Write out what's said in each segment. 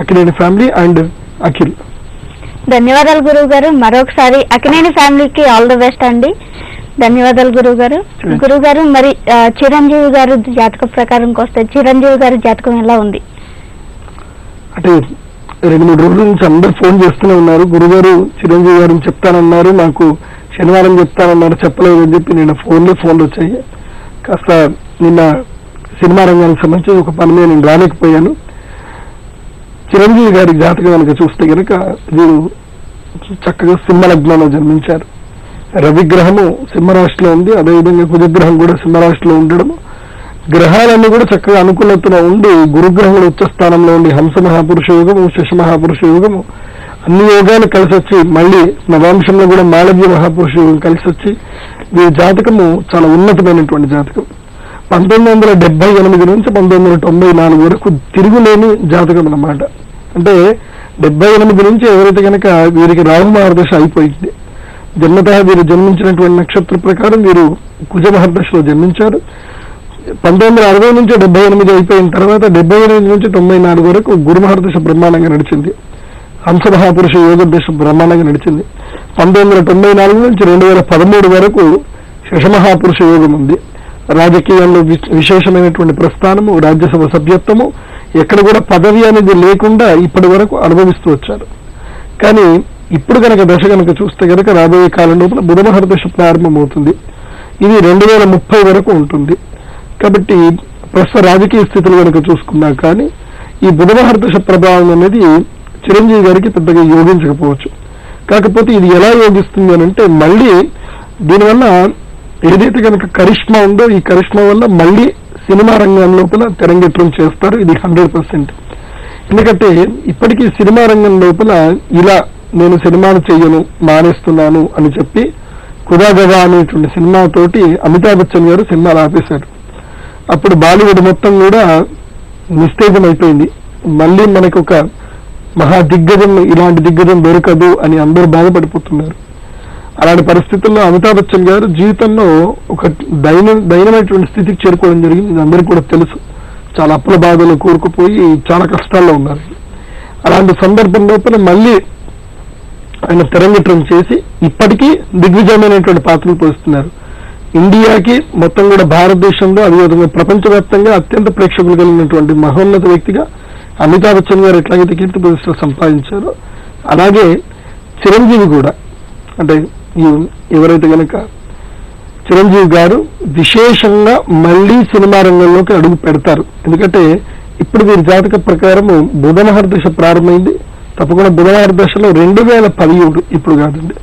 Akkineni family and Akhil. ధన్యవాదాలు గురువు గారు మరొకసారి అకినేని ఫ్యామిలీకి ఆల్ ది బెస్ట్ అండి. ధన్యవాదాలు గురువు గారు. గురువు గారు మరి చిరంజీవి గారు జాతక ప్రకారంకి వస్తే చిరంజీవి గారి జాతకం ఎలా ఉంది? అంటే రెండు మూడు రోజుల నుంచి అందరు ఫోన్ చేస్తూనే ఉన్నారు. గురుగారు చిరంజీవి గారిని చెప్తానన్నారు. నాకు శనివారం చెప్తానన్నారు. చెప్పలేదు అని చెప్పి నిన్న ఫోన్లో ఫోన్లు వచ్చాయి. కాస్త నిన్న సినిమా రంగానికి సంబంధించి ఒక పని నేను రాలేకపోయాను. చిరంజీవి గారి జాతకం కనుక చూస్తే కనుక వీరు చక్కగా సింహలగ్నంలో జన్మించారు. రవిగ్రహము సింహరాశిలో ఉంది. అదేవిధంగా కుజగ్రహం కూడా సింహరాశిలో ఉండడం. గ్రహాలన్నీ కూడా చక్కగా అనుకూలతలో ఉండి గురుగ్రహములు ఉచ్చ స్థానంలో ఉండి హంస మహాపురుష యోగము శశ మహాపురుష యోగము అన్ని యోగాలు కలిసి వచ్చి మళ్ళీ నవాంశంలో కూడా మాళవ్య మహాపురుష యోగం కలిసి వచ్చి వీరి జాతకము చాలా ఉన్నతమైనటువంటి జాతకం. పంతొమ్మిది వందల డెబ్బై ఎనిమిది నుంచి పంతొమ్మిది వందల తొంభై నాలుగు వరకు తిరుగులేని జాతకం అన్నమాట అంటే డెబ్బై ఎనిమిది నుంచి ఎవరైతే కనుక వీరికి రాహు మహర్దశ అయిపోయింది జన్మత వీరు జన్మించినటువంటి నక్షత్ర ప్రకారం వీరు కుజ మహర్దశలో జన్మించారు. పంతొమ్మిది వందల అరవై నుంచి డెబ్బై ఎనిమిది అయిపోయిన తర్వాత డెబ్బై ఎనిమిది నుంచి తొంభై నాలుగు వరకు గురు మహర్దశ బ్రహ్మాండంగా నడిచింది. హంస మహాపురుష యోగ దశ బ్రహ్మాండంగా నడిచింది. పంతొమ్మిది వందల తొంభై నాలుగు నుంచి రెండు వేల పదమూడు వరకు శశమహాపురుష యోగం ఉంది. రాజకీయాల్లో విశేషమైనటువంటి ప్రస్థానము రాజ్యసభ సభ్యత్వము ఎక్కడ కూడా పదవి అనేది లేకుండా ఇప్పటి వరకు అనుభవిస్తూ వచ్చారు. కానీ ఇప్పుడు కనుక దశ కనుక చూస్తే కనుక రాబోయే కాలం లోపల బుధమహర దశ ప్రారంభమవుతుంది. ఇది రెండు వేల ముప్పై వరకు ఉంటుంది. కాబట్టి ప్రస్తుత రాజకీయ స్థితులు కనుక చూసుకున్నా కానీ ఈ బుధమహర దశ ప్రభావం అనేది చిరంజీవి గారికి పెద్దగా యోగించకపోవచ్చు. కాకపోతే ఇది ఎలా యోగిస్తుంది అని అంటే మళ్ళీ దీనివల్ల ఏదైతే కనుక కరిష్మా ఉందో ఈ కరిష్మా వల్ల మళ్ళీ సినిమా రంగం లోపల తెరంగేట్రం చేస్తారు. ఇది హండ్రెడ్ పర్సెంట్. ఎందుకంటే ఇప్పటికీ సినిమా రంగం లోపల ఇలా నేను సినిమాలు చేయను మానేస్తున్నాను అని చెప్పి కుదాగదా అనేటువంటి సినిమాతోటి అమితాబ్ బచ్చన్ గారు సినిమాలు ఆపేశారు. అప్పుడు బాలీవుడ్ మొత్తం కూడా నిస్తేజం అయిపోయింది. మళ్ళీ మనకు ఒక మహా దిగ్గజం ఇలాంటి దిగ్గజం దొరకదు అని అందరూ బాధపడిపోతున్నారు. అలాంటి పరిస్థితుల్లో అమితాబ్ బచ్చన్ గారు జీవితంలో ఒక దైన దైనమైనటువంటి స్థితికి చేరుకోవడం జరిగింది. ఇది అందరికీ కూడా తెలుసు. చాలా అప్పుల బాధలు కూరుకుపోయి చాలా కష్టాల్లో ఉన్నారు. అలాంటి సందర్భం లోపల మళ్ళీ ఆయన తెరంగిట్రం చేసి ఇప్పటికీ దిగ్విజయమైనటువంటి పాత్రలు పోస్తున్నారు ఇండియాకి మొత్తం కూడా భారతదేశంలో అదేవిధంగా ప్రపంచవ్యాప్తంగా అత్యంత ప్రేక్షకులు కలిగినటువంటి మహోన్నత వ్యక్తిగా అమితాబ్ బచ్చన్ గారు ఎట్లాగైతే కీర్తి ప్రతిష్టలు సంపాదించారో అలాగే చిరంజీవి కూడా అంటే ఎవరైతే కనుక చిరంజీవి గారు విశేషంగా మళ్ళీ సినిమా రంగంలోకి అడుగు పెడతారు. ఎందుకంటే ఇప్పుడు వీరి జాతక ప్రకారము బుధమహర్ దశ ప్రారంభమైంది. తప్పకుండా బుధవారి దశలో రెండు వేల పదిహేడు ఇప్పుడు కాదండి.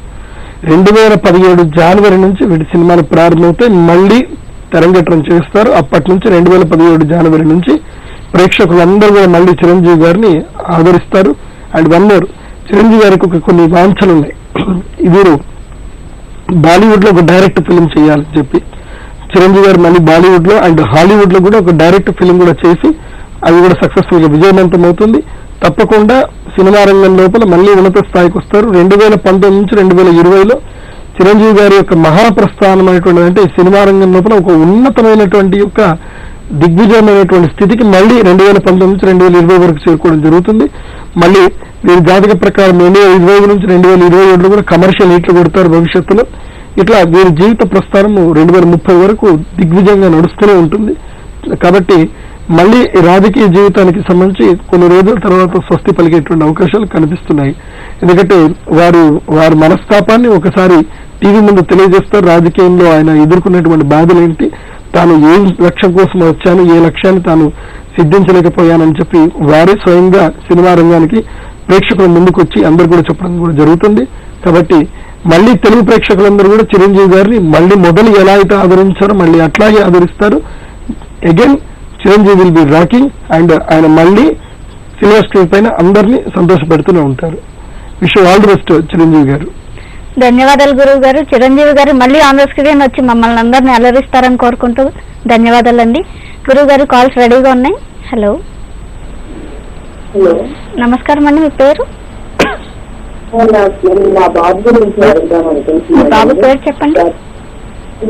రెండు వేల పదిహేడు జనవరి నుంచి వీటి సినిమాలు ప్రారంభమవుతాయి. మళ్ళీ తెరంగేట్రం చేస్తారు. అప్పటి నుంచి రెండు వేల పదిహేడు జనవరి నుంచి ప్రేక్షకులందరూ కూడా మళ్ళీ చిరంజీవి గారిని ఆదరిస్తారు. అండ్ వన్ మోర్ చిరంజీవి గారికి ఒక కొన్ని వాంఛలు ఉన్నాయి వీరు బాలీవుడ్లో ఒక డైరెక్ట్ ఫిలిం చేయాలని చెప్పి చిరంజీవి గారు మళ్ళీ బాలీవుడ్లో అండ్ హాలీవుడ్లో కూడా ఒక డైరెక్ట్ ఫిలిం కూడా చేసి అది కూడా సక్సెస్ఫుల్గా విజయవంతం అవుతుంది. తప్పకుండా సినిమా రంగం లోపల మళ్ళీ ఉన్నత స్థాయికి వస్తారు. రెండు వేల పంతొమ్మిది నుంచి రెండు వేల ఇరవైలో చిరంజీవి గారి యొక్క మహాప్రస్థానమైనటువంటి అంటే సినిమా రంగం లోపల ఒక ఉన్నతమైనటువంటి యొక్క దిగ్విజయమైనటువంటి స్థితికి మళ్ళీ రెండు వేల పంతొమ్మిది నుంచి రెండు వేల ఇరవై వరకు చేరుకోవడం జరుగుతుంది. మళ్ళీ వీరి జాతక ప్రకారం రెండు వేల ఇరవై నుంచి రెండు వేల ఇరవై ఏడులో కూడా కమర్షియల్ హిట్లు కొడతారు భవిష్యత్తులో. ఇట్లా వీరి జీవిత ప్రస్థానం రెండు వేల ముప్పై వరకు దిగ్విజయంగా నడుస్తూనే ఉంటుంది. కాబట్టి మళ్ళీ రాజకీయ జీవితానికి సంబంధించి కొన్ని రోజుల తర్వాత స్వస్తి పలికేటువంటి అవకాశాలు కనిపిస్తున్నాయి. ఎందుకంటే వారు వారి మనస్తాపాన్ని ఒకసారి టీవీ ముందు తెలియజేస్తారు. రాజకీయంలో ఆయన ఎదుర్కొన్నటువంటి బాధలు ఏంటి? తాను ఏ లక్ష్యం కోసం వచ్చాను? ఏ లక్ష్యాన్ని తాను సిద్ధించలేకపోయానని చెప్పి వారే స్వయంగా సినిమా రంగానికి ప్రేక్షకుల ముందుకొచ్చి అందరు కూడా చెప్పడం కూడా జరుగుతుంది. కాబట్టి మళ్ళీ తెలుగు ప్రేక్షకులందరూ కూడా చిరంజీవి గారిని మళ్ళీ మొదలు ఎలా అయితే ఆదరించారో మళ్ళీ అట్లాగే ఆదరిస్తారు. Again Chiranjeevi will be rocking and ఆయన మళ్ళీ సినిమా స్క్రీన్ పైన అందరినీ సంతోషపెడుతూనే ఉంటారు. Wish all the best Chiranjeevi garu. ధన్యవాదాలు గురువు గారు. చిరంజీవి గారు మళ్ళీ ఆన్ ద స్క్రీన్ వచ్చి మమ్మల్ని అందరినీ అలరిస్తారని కోరుకుంటూ ధన్యవాదాలండి. గురువు గారు కాల్స్ రెడీగా ఉన్నాయి? హలో. హలో. నమస్కారం అండి మీ పేరు? బాబు పేరు చెప్పండి.